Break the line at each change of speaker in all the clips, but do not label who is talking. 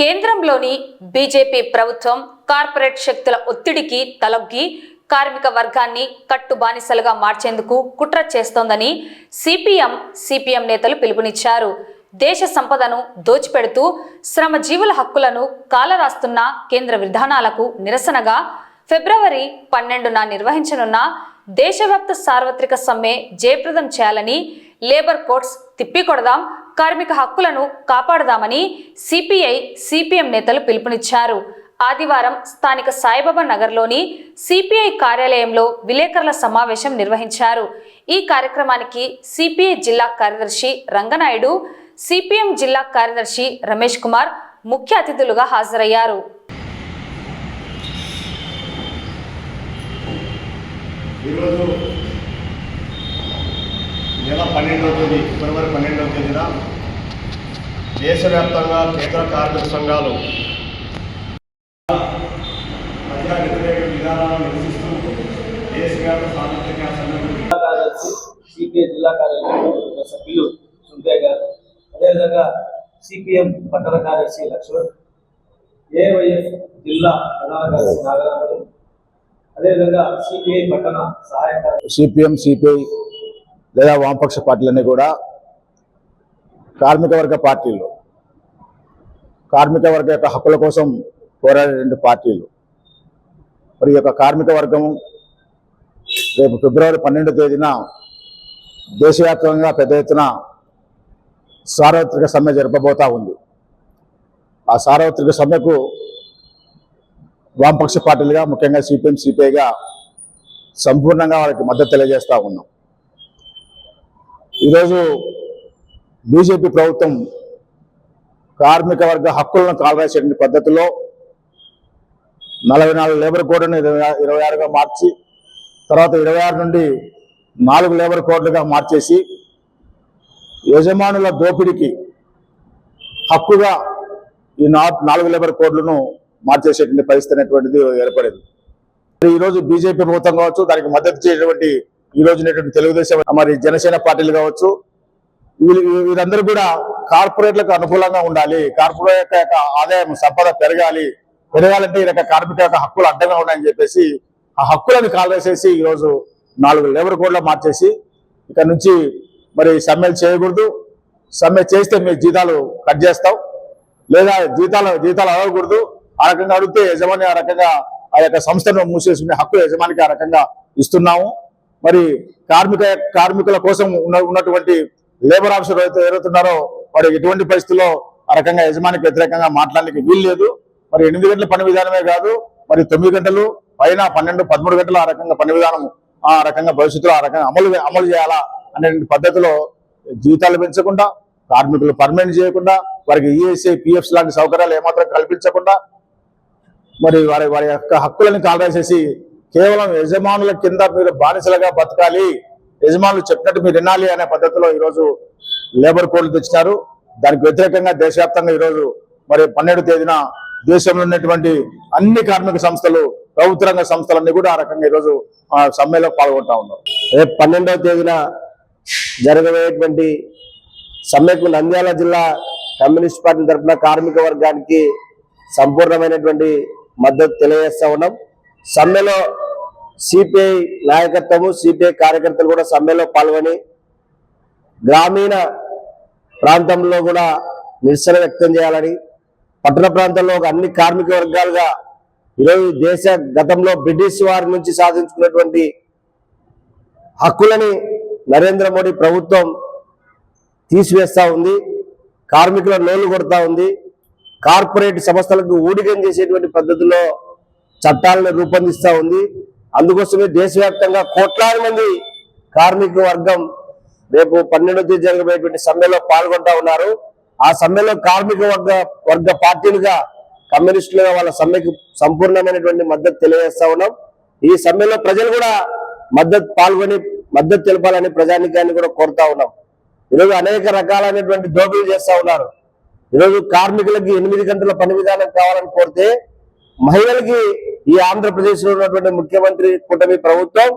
కేంద్రంలోని బీజేపీ ప్రభుత్వం కార్పొరేట్ శక్తుల ఒత్తిడికి తలొగ్గి కార్మిక వర్గాన్ని కట్టు బానిసలుగా మార్చేందుకు కుట్ర చేస్తోందని సిపిఎం సిపిఎం నేతలు పిలుపునిచ్చారు. దేశ సంపదను దోచిపెడుతూ శ్రమజీవుల హక్కులను కాలరాస్తున్న కేంద్ర విధానాలకు నిరసనగా ఫిబ్రవరి పన్నెండున నిర్వహించనున్న దేశవ్యాప్త సార్వత్రిక సమ్మె జయప్రదం చేయాలని లేబర్ కోర్ట్స్ తిప్పికొడదాం కార్మిక హక్కులను కాపాడదామని సిపిఐ సిపిఎం నేతలు పిలుపునిచ్చారు. ఆదివారం స్థానిక సాయిబాబా నగర్లోని సిపిఐ కార్యాలయంలో విలేకరుల సమావేశం నిర్వహించారు. ఈ కార్యక్రమానికి సిపిఐ జిల్లా కార్యదర్శి రంగనాయుడు సిపిఎం జిల్లా కార్యదర్శి రమేష్ కుమార్ ముఖ్య అతిథులుగా హాజరయ్యారు.
ఈరోజు నెల పన్నెండవ తేదీ ఫిబ్రవరి పన్నెండవ తేదీన దేశవ్యాప్తంగా కేంద్ర కార్మిక సంఘాలు ప్రజా వ్యతిరేక విధానాలను నిరసిస్తూ దేశవ్యాప్త సాంస్కృతిక సమ్మెను
జిల్లా కార్యదర్శి సిపిఐ జిల్లా కార్యదర్శి సభ్యులు సుందయ్య గారు. అదేవిధంగా సిపిఎం పట్టణ కార్యదర్శి లక్ష్మణ్ ఏవైఎఫ్ జిల్లా ప్రధాన కార్యదర్శి నాగరాజు అదేవిధంగా సిపిఐ పట్టణ సహాయ
సిపిఎం సిపిఐ లేదా వామపక్ష పార్టీలన్నీ కూడా కార్మిక వర్గ పార్టీలు కార్మిక వర్గ యొక్క హక్కుల కోసం పోరాడే రెండు పార్టీలు. మరి యొక్క కార్మిక వర్గం రేపు ఫిబ్రవరి పన్నెండో తేదీన దేశవ్యాప్తంగా పెద్ద ఎత్తున సార్వత్రిక సమ్మె జరపబోతా ఉంది. ఆ సార్వత్రిక సమ్మెకు వామపక్ష పార్టీలుగా ముఖ్యంగా సిపిఎం సిపిఐగా సంపూర్ణంగా వాళ్ళకి మద్దతు తెలియజేస్తూ ఉన్నాం. ఈరోజు బీజేపీ ప్రభుత్వం కార్మిక వర్గ హక్కులను కాలరాసేటువంటి పద్ధతిలో నలభై నాలుగు లేబర్ కోడ్లను ఇరవై ఇరవై ఆరుగా మార్చి తర్వాత ఇరవై ఆరు నుండి నాలుగు లేబర్ కోడ్లుగా మార్చేసి యజమానుల దోపిడీకి హక్కుగా ఈ నాలుగు లేబర్ కోడ్లను మార్చేసేటువంటి పరిస్థితి అనేటువంటిది ఏర్పడింది. ఈరోజు ఈ రోజు బీజేపీ ప్రభుత్వం కావచ్చు దానికి మద్దతు చేయటువంటి ఈ రోజునటువంటి తెలుగుదేశం మరి జనసేన పార్టీలు కావచ్చు వీళ్ళు వీరందరూ కూడా కార్పొరేట్లకు అనుకూలంగా ఉండాలి. కార్పొరేట్ యొక్క ఆదాయం సంపద పెరగాలి. పెరగాలంటే ఈ యొక్క కార్మిక యొక్క హక్కులు అడ్డంగా ఉన్నాయని చెప్పేసి ఆ హక్కులను కాల్వేసేసి ఈరోజు నాలుగు లేబర్ కోడ్లో మార్చేసి ఇక్కడ నుంచి మరి సమ్మెలు చేయకూడదు. సమ్మె చేస్తే మీ జీతాలు కట్ చేస్తాం లేదా జీతాలు జీతాలు అడగకూడదు. ఆ రకంగా అడిగితే యజమాని ఆ రకంగా ఆ యొక్క సంస్థను మూసేసుకునే హక్కు యజమానికి ఆ రకంగా ఇస్తున్నాము. మరి కార్మిక కార్మికుల కోసం ఉన్న ఉన్నటువంటి లేబర్ ఆఫీసర్ అయితే ఎవరైతున్నారో వారు ఎటువంటి పరిస్థితుల్లో ఆ రకంగా యజమానికి వ్యతిరేకంగా మాట్లాడడానికి వీలు లేదు. మరి ఎనిమిది గంటల పని విధానమే కాదు మరి తొమ్మిది గంటలు పైన పన్నెండు పదమూడు గంటలు ఆ రకంగా పని విధానం ఆ రకంగా భవిష్యత్తులో ఆ రకంగా అమలు అమలు చేయాలా అనే పద్ధతిలో జీతాలు పెంచకుండా కార్మికులు పర్మనెంట్ చేయకుండా వారికి ఈఎస్ఐ పిఎఫ్స్ లాంటి సౌకర్యాలు ఏమాత్రం కల్పించకుండా మరి వారి వారి యొక్క హక్కులను కాల్రాసేసి కేవలం యజమానుల కింద మీరు బానిసలుగా బతకాలి. యజమానులు చెప్పినట్టు మీరు వినాలి అనే పద్ధతిలో ఈరోజు లేబర్ కోడ్లు తెచ్చినారు. దానికి వ్యతిరేకంగా దేశవ్యాప్తంగా ఈరోజు మరి పన్నెండు తేదీన దేశంలో ఉన్నటువంటి అన్ని కార్మిక సంస్థలు ప్రభుత్వ రంగ సంస్థలన్నీ కూడా ఆ రకంగా ఈరోజు ఆ సమ్మెలో పాల్గొంటా ఉన్నారు.
రేపు పన్నెండవ తేదీన జరగబోయేటువంటి సమ్మెకు నంద్యాల జిల్లా కమ్యూనిస్ట్ పార్టీ తరఫున కార్మిక వర్గానికి సంపూర్ణమైనటువంటి మద్దతు తెలియజేస్తా ఉన్నాం. సమ్మెలో సిపిఐ నాయకత్వము సిపిఐ కార్యకర్తలు కూడా సమ్మెలో పాల్గొని గ్రామీణ ప్రాంతంలో కూడా నిరసన వ్యక్తం చేయాలని పట్టణ ప్రాంతంలో ఒక అన్ని కార్మిక వర్గాలుగా ఈరోజు దేశ గతంలో బ్రిటిష్ వారి నుంచి సాధించుకున్నటువంటి హక్కులని నరేంద్ర మోడీ ప్రభుత్వం తీసివేస్తూ ఉంది కార్మికుల నోళ్ళు కొడతా ఉంది కార్పొరేట్ సంస్థలకు ఊడికం చేసేటువంటి పద్ధతిలో చట్టాలను రూపొందిస్తూ ఉంది. అందుకోసమే దేశవ్యాప్తంగా కోట్లాది మంది కార్మిక వర్గం రేపు పన్నెండో తేదీ జరగబోయేటువంటి సమ్మెలో పాల్గొంటా ఉన్నారు. ఆ సమ్మెలో కార్మిక వర్గ వర్గ పార్టీలుగా కమ్యూనిస్టులుగా వాళ్ళ సమ్మెకు సంపూర్ణమైనటువంటి మద్దతు తెలియజేస్తా ఉన్నాం. ఈ సమ్మెలో ప్రజలు కూడా మద్దతు పాల్గొని మద్దతు తెలపాలని ప్రజానికాన్ని కూడా కోరుతా ఉన్నాం. ఈరోజు అనేక రకాలైనటువంటి దోపిడీ చేస్తా ఉన్నారు. ఈరోజు కార్మికులకి ఎనిమిది గంటల పని విధానం కావాలని కోరితే మహిళలకి ఈ ఆంధ్రప్రదేశ్లో ఉన్నటువంటి ముఖ్యమంత్రి కూటమి ప్రభుత్వం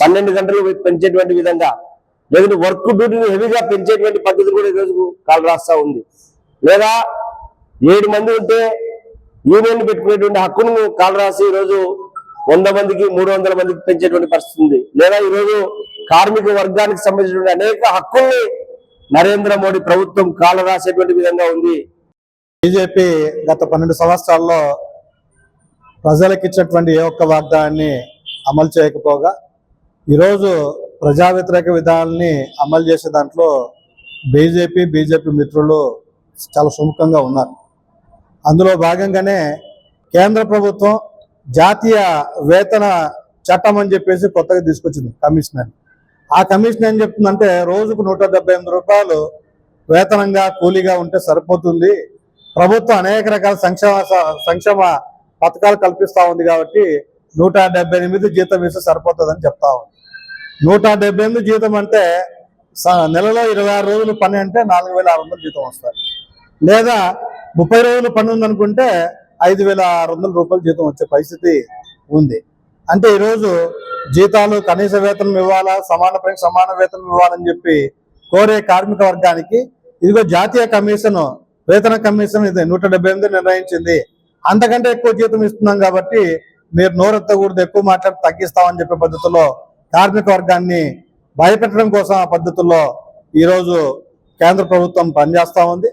పన్నెండు గంటలు పెంచేటువంటి విధంగా లేదంటే వర్క్ డ్యూటీని హెవీగా పెంచేటువంటి పద్ధతి కూడా ఈరోజు కాలు రాస్తా ఉంది. లేదా ఏడు మంది ఉంటే యూనియన్ పెట్టుకునేటువంటి హక్కును కాలు రాసి ఈరోజు వంద మందికి మూడు వందల మందికి పెంచేటువంటి పరిస్థితి ఉంది. లేదా ఈరోజు కార్మిక వర్గానికి సంబంధించినటువంటి అనేక హక్కుల్ని నరేంద్ర మోడీ ప్రభుత్వం కాలు రాసేటువంటి విధంగా ఉంది.
బీజేపీ గత పన్నెండు సంవత్సరాల్లో ప్రజలకు ఇచ్చినటువంటి ఏ ఒక్క వాగ్దానాన్ని అమలు చేయకపోగా ఈరోజు ప్రజా వ్యతిరేక విధానాన్ని అమలు చేసే దాంట్లో బీజేపీ బీజేపీ మిత్రులు చాలా సుముఖంగా ఉన్నారు. అందులో భాగంగానే కేంద్ర ప్రభుత్వం జాతీయ వేతన చట్టం అని చెప్పేసి కొత్తగా తీసుకొచ్చింది కమిషనర్. ఆ కమిషన్ ఏం చెప్తుందంటే రోజుకు నూట ఎనిమిది రూపాయలు వేతనంగా కూలీగా ఉంటే సరిపోతుంది. ప్రభుత్వం అనేక రకాల సంక్షేమ సంక్షేమ పథకాలు కల్పిస్తా ఉంది కాబట్టి నూట డెబ్బై ఎనిమిది జీతం ఇస్తే సరిపోతుందని చెప్తా ఉంది. నూట డెబ్బై ఎనిమిది జీతం అంటే స- నెలలో ఇరవై ఆరు రోజులు పని అంటే నాలుగు వేల ఆరు వందలు జీతం వస్తుంది. లేదా ముప్పై రోజులు పని ఉందనుకుంటే ఐదు వేల ఆరు వందల రూపాయలు జీతం వచ్చే పరిస్థితి ఉంది. అంటే ఈరోజు జీతాలు కనీస వేతనం ఇవ్వాలా సమాన పనికి సమాన వేతనం ఇవ్వాలని చెప్పి కోరే కార్మిక వర్గానికి ఇదిగో జాతీయ కమిషన్ వేతన కమిషన్ ఇది నూట డెబ్బై నిర్ణయించింది. అంతకంటే ఎక్కువ జీతం ఇస్తున్నాం కాబట్టి మీరు నోరెత్తకూడదు ఎక్కువ మాట్లాడి తగ్గిస్తామని చెప్పే పద్ధతిలో కార్మిక వర్గాన్ని భయపెట్టడం కోసం ఆ పద్ధతుల్లో ఈరోజు కేంద్ర ప్రభుత్వం పనిచేస్తూ ఉంది.